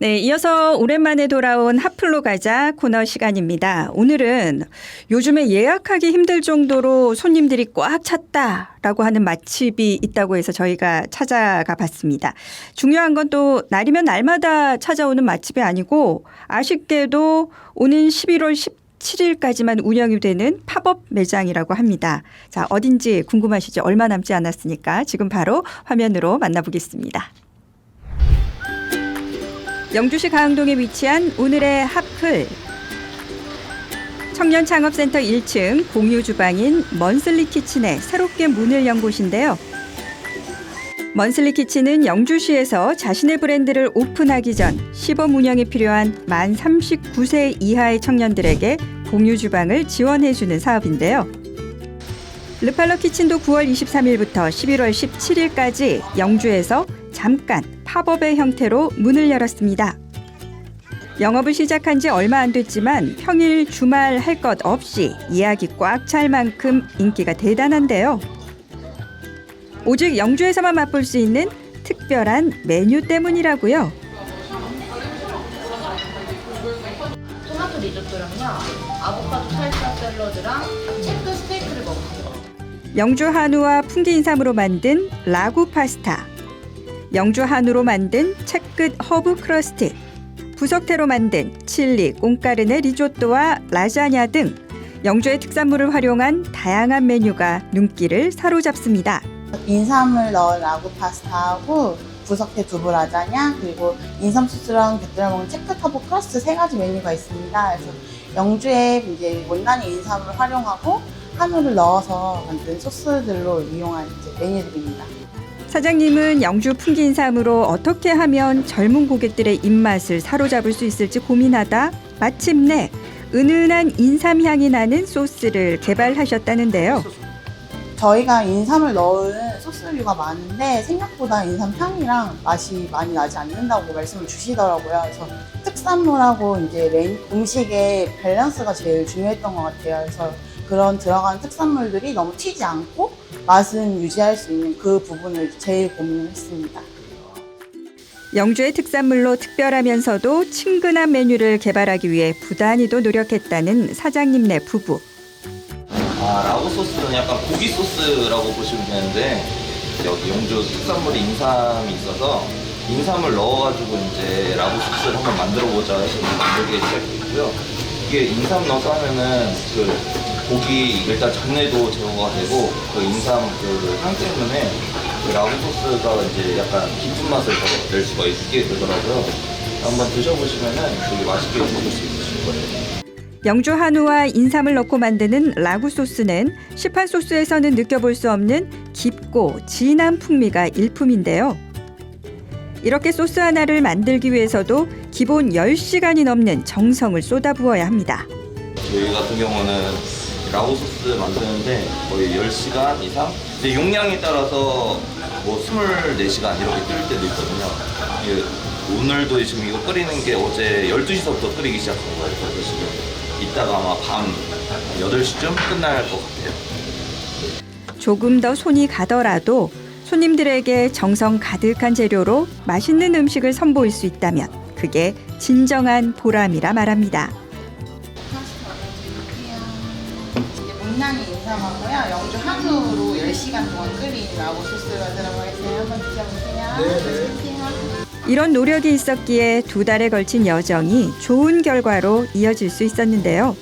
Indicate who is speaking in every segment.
Speaker 1: 네, 이어서 오랜만에 돌아온 핫플로 가자 코너 시간입니다. 오늘은 요즘에 예약하기 힘들 정도로 손님들이 꽉 찼다라고 하는 맛집이 있다고 해서 저희가 찾아가 봤습니다. 중요한 건 또 날이면 날마다 찾아오는 맛집이 아니고 아쉽게도 오는 11월 17일까지만 운영이 되는 팝업 매장이라고 합니다. 자, 어딘지 궁금하시죠? 얼마 남지 않았으니까 지금 바로 화면으로 만나보겠습니다. 영주시 가흥동에 위치한 오늘의 핫플 청년 창업센터 1층 공유 주방인 먼슬리 키친에 새롭게 문을 연 곳인데요. 먼슬리 키친은 영주시에서 자신의 브랜드를 오픈하기 전 시범 운영에 필요한 만 39세 이하의 청년들에게 공유 주방을 지원해주는 사업인데요. 르팔러 키친도 9월 23일부터 11월 17일까지 영주에서 잠깐 팝업의 형태로 문을 열었습니다. 영업을 시작한 지 얼마 안 됐지만 평일 주말 할 것 없이 예약이 꽉 찰 만큼 인기가 대단한데요. 오직 영주에서만 맛볼 수 있는 특별한 메뉴 때문이라고요.
Speaker 2: 토마토 리조또랑요 아보카도 살사 샐러드랑 체크 스테이크를 먹었어요
Speaker 1: 영주 한우와 풍기 인삼으로 만든 라구 파스타, 영주 한우로 만든 채끝 허브 크러스트, 부석태로 만든 칠리, 꽁까르네 리조또와 라자냐 등 영주의 특산물을 활용한 다양한 메뉴가 눈길을 사로잡습니다.
Speaker 3: 인삼을 넣은 라구 파스타하고 부석태 두부 라자냐 그리고 인삼 소스랑 곁들여 먹는 체크 터보 크러스트 세 가지 메뉴가 있습니다. 그래서 영주에 이제 원단의 인삼을 활용하고 한우를 넣어서 만든 소스들로 이용한 메뉴들입니다.
Speaker 1: 사장님은 영주 풍기 인삼으로 어떻게 하면 젊은 고객들의 입맛을 사로잡을 수 있을지 고민하다 마침내 은은한 인삼 향이 나는 소스를 개발하셨다는데요.
Speaker 3: 저희가 인삼을 넣은 소스류가 많은데 생각보다 인삼 향이랑 맛이 많이 나지 않는다고 말씀을 주시더라고요. 그래서 특산물하고 이제 메인- 음식의 밸런스가 제일 중요했던 것 같아요. 그래서 그런 들어간 특산물들이 너무 튀지 않고 맛은 유지할 수 있는 그 부분을 제일 고민을 했습니다.
Speaker 1: 영주의 특산물로 특별하면서도 친근한 메뉴를 개발하기 위해 부단히도 노력했다는 사장님네 부부.
Speaker 4: 아, 라구 소스는 약간 고기 소스라고 보시면 되는데 여기 영주 특산물이 인삼이 있어서 인삼을 넣어가지고 이제 라구 소스를 한번 만들어보자 해서 만들게 시작했고요. 이게 인삼 넣어서 하면은 그 고기 일단 전에도 제거가 되고 그 인삼 그향 때문에 그 라구 소스가 이제 약간 깊은 맛을 더 낼 수가 있게 되더라고요. 한번 드셔보시면은 되게 맛있게 드실 수 있으실 거예요.
Speaker 1: 영주 한우와 인삼을 넣고 만드는 라구 소스는 시판 소스에서는 느껴볼 수 없는 깊고 진한 풍미가 일품인데요. 이렇게 소스 하나를 만들기 위해서도 기본 10시간이 넘는 정성을 쏟아부어야 합니다.
Speaker 4: 저희 같은 경우는 라고 소스 만드는데 거의 10시간 이상? 이제 용량에 따라서 뭐 24시간 이렇게 끓일 때도 있거든요. 오늘도 지금 이거 끓이는 게 어제 12시서부터 끓이기 시작한 거예요. 그래서 지금 이따가 아마 밤 8시쯤 끝날 것 같아요.
Speaker 1: 조금 더 손이 가더라도 손님들에게 정성 가득한 재료로 맛있는 음식을 선보일 수 있다면 그게 진정한 보람이라 말합니다.
Speaker 3: 이제 못난이 인삼하고요. 영주 한우로 10시간 동안 끓인 라구 소스가 들어가 있어요. 한번 드셔보세요. 네.
Speaker 1: 이런 노력이 있었기에 두 달에 걸친 여정이 좋은 결과로 이어질 수 있었는데요.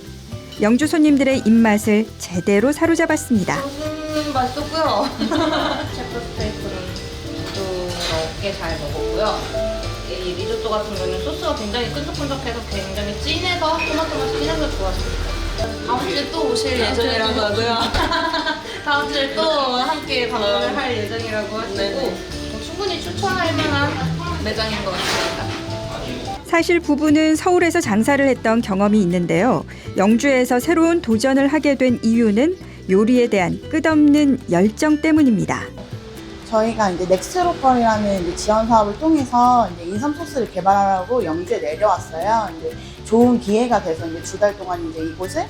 Speaker 1: 영주 손님들의 입맛을 제대로 사로잡았습니다.
Speaker 2: 음 맛있었고요 부드럽게 잘 먹었고요. 이 리조또 같은 경우는 소스가 굉장히 끈적끈적해서 굉장히 진해서 토마토 맛이 진해서 좋았습니다. 다음 주에 또 오실 예정이라고 하고요. 다음 주에 또 함께 방문을 할 예정이라고 하시고 뭐 충분히 추천할 만한 매장인 것 같습니다.
Speaker 1: 사실 부부는 서울에서 장사를 했던 경험이 있는데요. 영주에서 새로운 도전을 하게 된 이유는 요리에 대한 끝없는 열정 때문입니다.
Speaker 3: 저희가 이제 넥스로컬이라는 이제 지원 사업을 통해서 이제 인삼 소스를 개발하라고 영주에 내려왔어요. 이제 좋은 기회가 돼서 이제 두 달 동안 이제 이곳을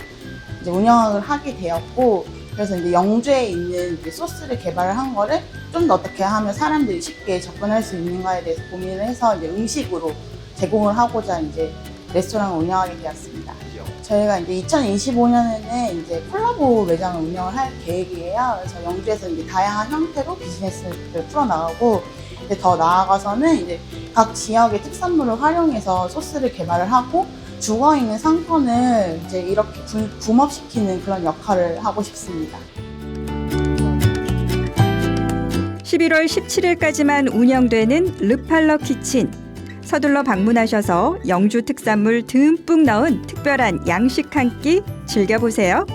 Speaker 3: 이제 운영을 하게 되었고, 그래서 이제 영주에 있는 이제 소스를 개발을 한 거를 좀 더 어떻게 하면 사람들이 쉽게 접근할 수 있는가에 대해서 고민을 해서 이제 음식으로 제공을 하고자 이제 레스토랑을 운영하게 되었습니다. 저희가 이제 2025년에는 이제 콜라보 매장을 운영을 할 계획이에요. 그래서 영주에서 이제 다양한 형태로 비즈니스를 풀어나가고 이제 더 나아가서는 이제 각 지역의 특산물을 활용해서 소스를 개발을 하고 죽어 있는 상권을 이제 이렇게 구- 붐업시키는 그런 역할을 하고 싶습니다.
Speaker 1: 11월 17일까지만 운영되는 르팔러 키친. 서둘러 방문하셔서 영주 특산물 듬뿍 넣은 특별한 양식 한 끼 즐겨보세요.